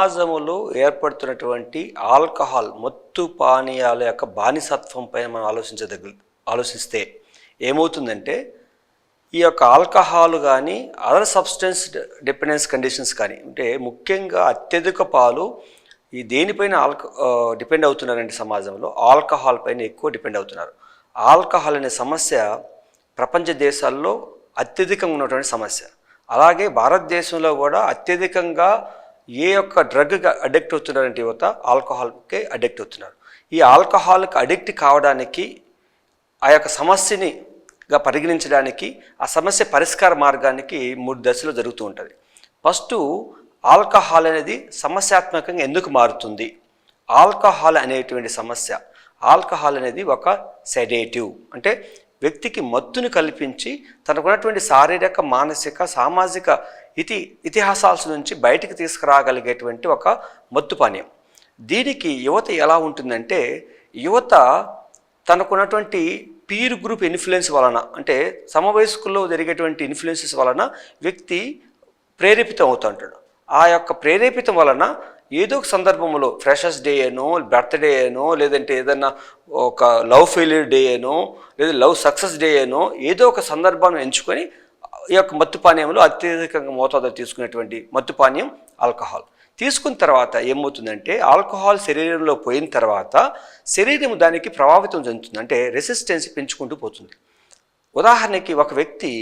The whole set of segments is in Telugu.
సమాజంలో ఏర్పడుతున్నటువంటి ఆల్కహాల్ మత్తు పానీయాల యొక్క బానిసత్వం పైన మనం ఆలోచించదగ్గ ఆలోచిస్తే ఏమవుతుందంటే ఈ యొక్క ఆల్కహాల్ కానీ అదర్ సబ్స్టెన్స్ డిపెండెన్స్ కండిషన్స్ కానీ అంటే ముఖ్యంగా అత్యధిక పాలు ఈ దేనిపైన ఆల్క డిపెండ్ అవుతున్నారంటే సమాజంలో? ఆల్కహాల్ పైన ఎక్కువ డిపెండ్ అవుతున్నారు. ఆల్కహాల్ అనే సమస్య ప్రపంచ దేశాల్లో అత్యధికంగా ఉన్నటువంటి సమస్య. అలాగే భారతదేశంలో కూడా అత్యధికంగా ఏ యొక్క డ్రగ్గా అడిక్ట్ అవుతున్నారంటే యువత ఆల్కహాల్కే అడిక్ట్ అవుతున్నారు. ఈ ఆల్కహాల్కి అడిక్ట్ కావడానికి ఆ యొక్క సమస్యని గా పరిగణించడానికి ఆ సమస్య పరిష్కార మార్గానికి మూడు దశలు జరుగుతూ ఉంటుంది. ఫస్ట్ ఆల్కహాల్ అనేది సమస్యాత్మకంగా ఎందుకు మారుతుంది? ఆల్కహాల్ అనేటువంటి సమస్య ఆల్కహాల్ అనేది ఒక సెడేటివ్ అంటే వ్యక్తికి మత్తుని కల్పించి తనకున్నటువంటి శారీరక మానసిక సామాజిక ఇతి ఇతిహాసాల నుంచి బయటికి తీసుకురాగలిగేటువంటి ఒక మత్తు పానీయం. దీనికి యువత ఎలా ఉంటుందంటే యువత తనకున్నటువంటి పీర్ గ్రూప్ ఇన్ఫ్లుయెన్స్ వలన అంటే సమవయస్కుల్లో జరిగేటువంటి ఇన్ఫ్లుయెన్సెస్ వలన వ్యక్తి ప్రేరేపితం అవుతుంటాడు ఆ యొక్క ప్రేరేపితం వలన ఏదో ఒక సందర్భంలో ఫ్రెషర్స్ డే అనో బర్త్డే అనో లేదంటే ఏదన్నా ఒక లవ్ ఫెయిల్యూర్ డే అనో లేదా లవ్ సక్సెస్ డే అనో ఏదో ఒక సందర్భాన్ని ఎంచుకొని ఈ యొక్క మత్తు పానీయంలో అత్యధికంగా మోతాదులో తీసుకునేటువంటి మత్తు పానీయం ఆల్కహాల్ తీసుకున్న తర్వాత ఏమవుతుందంటే ఆల్కహాల్ శరీరంలో పోయిన తర్వాత శరీరం దానికి ప్రభావితం చెందుతుంది అంటే రెసిస్టెన్స్ పెంచుకుంటూ పోతుంది. ఉదాహరణకి ఒక వ్యక్తి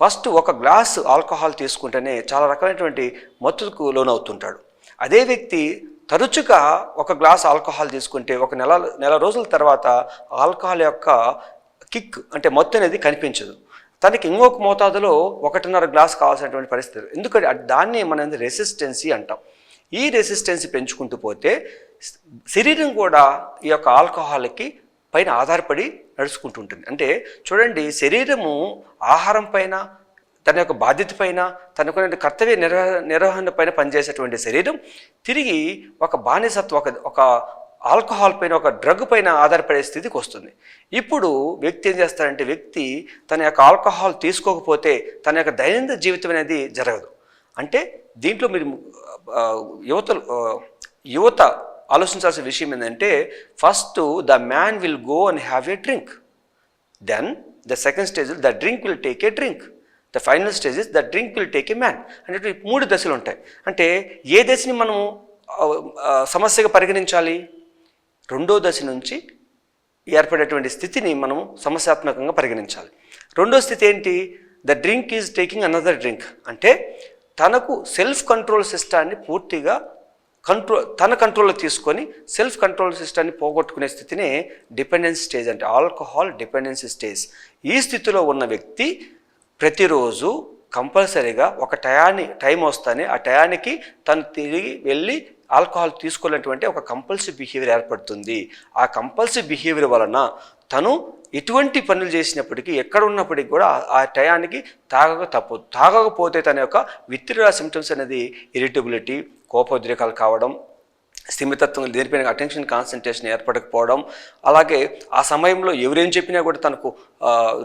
ఫస్ట్ ఒక గ్లాస్ ఆల్కహాల్ తీసుకుంటేనే చాలా రకమైనటువంటి మత్తుకు లోనవుతుంటాడు. అదే వ్యక్తి తరచుగా ఒక గ్లాస్ ఆల్కహాల్ తీసుకుంటే ఒక నెల నెల రోజుల తర్వాత ఆల్కహాల్ యొక్క కిక్ అంటే మత్తు అనేది కనిపించదు. తనకి ఇంకొక మోతాదులో ఒకటిన్నర గ్లాస్ కావాల్సినటువంటి పరిస్థితి. ఎందుకంటే దాన్ని మనం రెసిస్టెన్సీ అంటాం. ఈ రెసిస్టెన్సీ పెంచుకుంటూ పోతే శరీరం కూడా ఈ యొక్క ఆల్కహాల్కి పైన ఆధారపడి నడుచుకుంటుంటుంది అంటే చూడండి శరీరము ఆహారం పైన తన యొక్క బాధ్యత పైన తనకున్న కర్తవ్య నిర్వహ నిర్వహణ పైన పనిచేసేటువంటి శరీరం తిరిగి ఒక బానిసత్వ ఒక ఒక ఆల్కహాల్ పైన ఒక డ్రగ్ పైన ఆధారపడే స్థితికి వస్తుంది. ఇప్పుడు వ్యక్తి ఏం చేస్తారంటే వ్యక్తి తన యొక్క ఆల్కహాల్ తీసుకోకపోతే తన యొక్క దైనందిన జీవితం అనేది జరగదు. అంటే దీంట్లో మీరు యువత యువతలు యువత ఆలోచించాల్సిన విషయం ఏంటంటే first the man will go and have a drink. Then the second stage the drink will take a drink. The final stage is the drink will take a man అంటే మూడు దశలు ఉంటాయి. అంటే ఏ దశని మనం సమస్యగా పరిగణించాలి? రెండో దశ నుంచి ఏర్పడేటువంటి స్థితిని మనం సమస్యాత్మకంగా పరిగణించాలి. రెండో స్థితి ఏంటి? The drink is taking another drink అంటే తనకు సెల్ఫ్ కంట్రోల్ సిస్టాన్ని పూర్తిగా కంట్రోల్ తన కంట్రోల్లో తీసుకొని సెల్ఫ్ కంట్రోల్ సిస్టాన్ని పోగొట్టుకునే స్థితిని డిపెండెన్స్ స్టేజ్ అంటే ఆల్కహాల్ డిపెండెన్సీ స్టేజ్ ఈ స్థితిలో ఉన్న వ్యక్తి ప్రతిరోజు కంపల్సరీగా ఒక టయాన్ని టైం వస్తానే ఆ టయానికి తను తిరిగి వెళ్ళి ఆల్కహాల్ తీసుకోలేటువంటి ఒక కంపల్సివ్ బిహేవియర్ ఏర్పడుతుంది. ఆ కంపల్సివ్ బిహేవియర్ వలన తను ఎటువంటి పనులు చేసినప్పటికీ ఎక్కడ ఉన్నప్పటికీ కూడా ఆ- టయానికి తాగక తప్పు తాగకపోతే తన యొక్క విత్తిరా సిమ్టమ్స్ అనేది ఇరిటబిలిటీ కోపోద్రేకాలు కావడం స్థిమితత్వం దేనిపైన అటెన్షన్ కాన్సన్ట్రేషన్ ఏర్పడకపోవడం అలాగే ఆ సమయంలో ఎవరేం చెప్పినా కూడా తనకు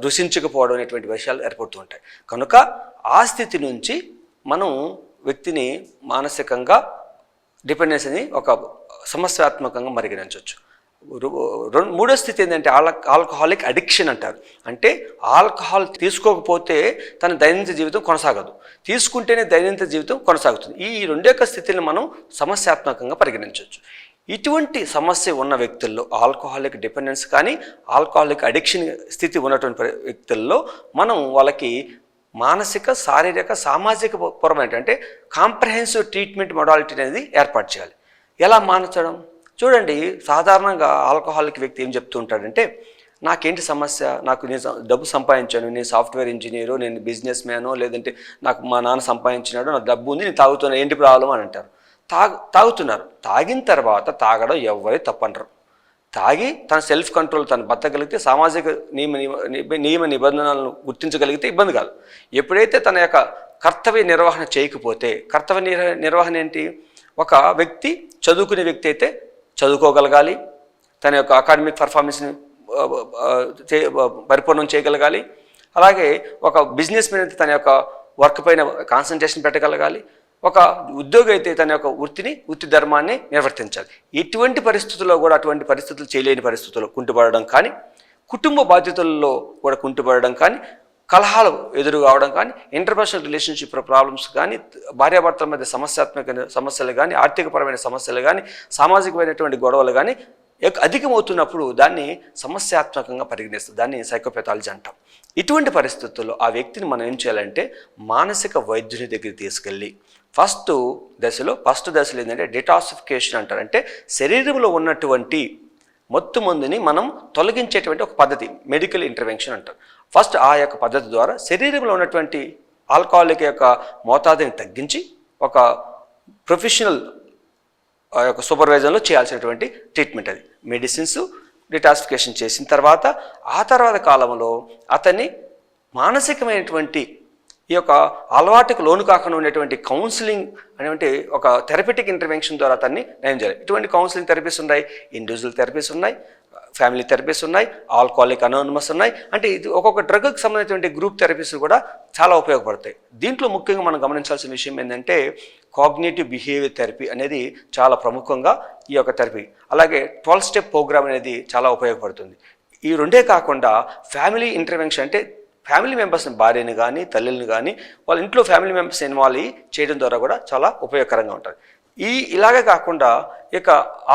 రుచించకపోవడం అనేటువంటి విషయాలు ఏర్పడుతూ ఉంటాయి. కనుక ఆ స్థితి నుంచి మనం వ్యక్తిని మానసికంగా డిపెండెన్స్ అని ఒక సమస్యాత్మకంగా పరిగణించవచ్చు. రెండు మూడో స్థితి ఏంటంటే ఆల్ ఆల్కహాలిక్ అడిక్షన్ అంటారు. అంటే ఆల్కహాల్ తీసుకోకపోతే తన దైనందిన జీవితం కొనసాగదు. తీసుకుంటేనే దైనందిన జీవితం కొనసాగుతుంది. ఈ రెండు యొక్క స్థితిని మనం సమస్యాత్మకంగా పరిగణించవచ్చు. ఇటువంటి సమస్య ఉన్న వ్యక్తుల్లో ఆల్కహాలిక్ డిపెండెన్స్ కానీ ఆల్కహాలిక్ అడిక్షన్ స్థితి ఉన్నటువంటి వ్యక్తుల్లో మనం వాళ్ళకి మానసిక శారీరక సామాజిక పరమైన అంటే కాంప్రహెన్సివ్ ట్రీట్మెంట్ మొడాలిటీ అనేది ఏర్పాటు చేయాలి. ఎలా మానచడం? చూడండి సాధారణంగా ఆల్కహాలిక్ వ్యక్తి ఏం చెప్తూ ఉంటాడంటే నాకేంటి సమస్య? నాకు నేను డబ్బు సంపాదించాను. నేను సాఫ్ట్వేర్ ఇంజనీరు నేను బిజినెస్ మ్యాను లేదంటే నాకు మా నాన్న సంపాదించినాడు నాకు డబ్బు ఉంది నేను తాగుతున్నాను ఏంటి ప్రాబ్లం అని అంటారు. తాగు తాగుతున్నారు. తాగిన తర్వాత తాగడం ఎవరే తప్పంటారు తాగి తన సెల్ఫ్ కంట్రోల్ తను బతకగలిగితే సామాజిక నియమ నియమ- నియమ నిబంధనలను గుర్తించగలిగితే ఇబ్బంది కాదు. ఎప్పుడైతే తన యొక్క కర్తవ్య నిర్వహణ చేయకపోతే కర్తవ్య నిర్వహణ ఏంటి? ఒక వ్యక్తి చదువుకునే వ్యక్తి అయితే చదువుకోగలగాలి తన యొక్క అకాడమిక్ పర్ఫార్మెన్స్ని పరిపూర్ణం చేయగలగాలి. అలాగే ఒక బిజినెస్ మీద అయితే తన యొక్క వర్క్ పైన కాన్సన్ట్రేషన్ పెట్టగలగాలి. ఒక ఉద్యోగి అయితే తన యొక్క వృత్తిని వృత్తి ధర్మాన్ని నిర్వర్తించాలి. ఎటువంటి పరిస్థితుల్లో కూడా అటువంటి పరిస్థితులు చేయలేని పరిస్థితుల్లో కుంటుపడడం కానీ కుటుంబ బాధ్యతల్లో కూడా కుంటుపడడం కానీ కలహాలు ఎదురు కావడం కానీ ఇంటర్పర్సనల్ రిలేషన్షిప్ ప్రాబ్లమ్స్ కానీ భార్యాభర్తల మధ్య సమస్యాత్మక సమస్యలు కానీ ఆర్థికపరమైన సమస్యలు కానీ సామాజికమైనటువంటి గొడవలు కానీ అధికమవుతున్నప్పుడు దాన్ని సమస్యాత్మకంగా పరిగణిస్తుంది దాన్ని సైకోపెథాలజీ అంటాం. ఇటువంటి పరిస్థితుల్లో ఆ వ్యక్తిని మనం ఏం చేయాలంటే మానసిక వైద్యుని దగ్గరికి తీసుకెళ్ళి ఫస్ట్ దశలో ఫస్ట్ దశలో ఏంటంటే డిటాసిఫికేషన్ అంటారు. అంటే శరీరంలో ఉన్నటువంటి మొత్తం మందుని మనం తొలగించేటువంటి ఒక పద్ధతి మెడికల్ ఇంటర్వెన్షన్ అంటారు. ఫస్ట్ ఆ యొక్క పద్ధతి ద్వారా శరీరంలో ఉన్నటువంటి ఆల్కహాలిక్ యొక్క మోతాదుని తగ్గించి ఒక ప్రొఫెషనల్ ఆ యొక్క సూపర్వైజన్లో చేయాల్సినటువంటి ట్రీట్మెంట్ అది. మెడిసిన్స్ డిటాక్సిఫికేషన్ చేసిన తర్వాత ఆ తర్వాత కాలంలో అతన్ని మానసికమైనటువంటి ఈ యొక్క అలవాటుకు లోను కాకుండా ఉండేటువంటి కౌన్సిలింగ్ అనేటువంటి ఒక థెరపెటిక్ ఇంటర్వెన్షన్ ద్వారా అతన్ని నయం చేయాలి. ఇటువంటి కౌన్సిలింగ్ థెరపీస్ ఉన్నాయి ఇండివిజువల్ థెరపీస్ ఉన్నాయి ఫ్యామిలీ థెరపీస్ ఉన్నాయి ఆల్కహాలిక్ అనోనమస్ ఉన్నాయి. అంటే ఇది ఒక్కొక్క డ్రగ్కి సంబంధించినటువంటి గ్రూప్ థెరపీస్ కూడా చాలా ఉపయోగపడతాయి. దీంట్లో ముఖ్యంగా మనం గమనించాల్సిన విషయం ఏంటంటే కాగ్నేటివ్ బిహేవియర్ థెరపీ అనేది చాలా ప్రముఖంగా ఈ యొక్క థెరపీ అలాగే ట్వెల్వ్ స్టెప్ ప్రోగ్రామ్ అనేది చాలా ఉపయోగపడుతుంది. ఈ రెండే కాకుండా ఫ్యామిలీ ఇంటర్వెన్షన్ అంటే ఫ్యామిలీ మెంబర్స్ని భార్యని కానీ తల్లిని కానీ వాళ్ళ ఇంట్లో ఫ్యామిలీ మెంబర్స్ ఇన్వాల్వ్ అయ్యి చేయడం ద్వారా కూడా చాలా ఉపయోగకరంగా ఉంటుంది. ఈ ఇలాగే కాకుండా ఇక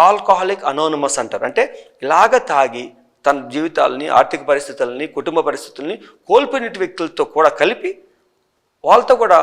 ఆల్కహాలిక్ అనోనమస్ అంటారు. అంటే ఇలాగ తాగి తన జీవితాలని ఆర్థిక పరిస్థితులని కుటుంబ పరిస్థితుల్ని కోల్పోయిన వ్యక్తులతో కూడా కలిపి వాళ్ళతో కూడా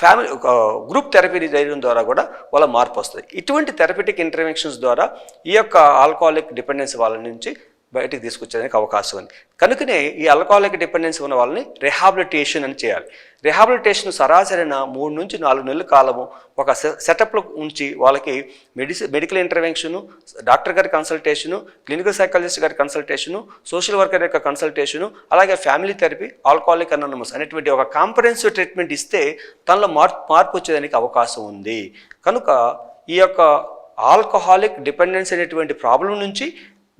ఫ్యామిలీ ఒక గ్రూప్ థెరపీని చేయడం ద్వారా కూడా వాళ్ళ మార్పు వస్తుంది. ఇటువంటి థెరపటిక్ ఇంటర్వెన్షన్స్ ద్వారా ఈ యొక్క ఆల్కహాలిక్ డిపెండెన్స్ వాళ్ళ నుంచి బయటికి తీసుకొచ్చేదానికి అవకాశం ఉంది. కనుకనే ఈ ఆల్కహాలిక్ డిపెండెన్సీ ఉన్న వాళ్ళని రిహాబిలిటేషన్ అని చేయాలి. రిహాబిలిటేషన్ సరాసరిన మూడు నుంచి నాలుగు నెలల కాలము ఒక సె- సెటప్లో ఉంచి వాళ్ళకి మెడిసి మెడికల్ ఇంటర్వెన్షను డాక్టర్ గారి కన్సల్టేషను క్లినికల్ సైకాలజిస్ట్ గారి కన్సల్టేషను సోషల్ వర్కర్ యొక్క కన్సల్టేషను అలాగే ఫ్యామిలీ థెరపీ ఆల్కహాలిక్ అనోనమస్ అనేటువంటి ఒక కాంపరెన్సివ్ ట్రీట్మెంట్ ఇస్తే తనలో మార్పు మార్పు వచ్చేదానికి అవకాశం ఉంది. కనుక ఈ యొక్క ఆల్కహాలిక్ డిపెండెన్స్ అనేటువంటి ప్రాబ్లం నుంచి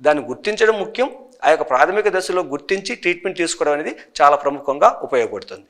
దాన్ని గుర్తించడం ముఖ్యం. ఆ యొక్క ప్రాథమిక దశలో గుర్తించి ట్రీట్మెంట్ తీసుకోవడం అనేది చాలా ప్రముఖంగా ఉపయోగపడుతుంది.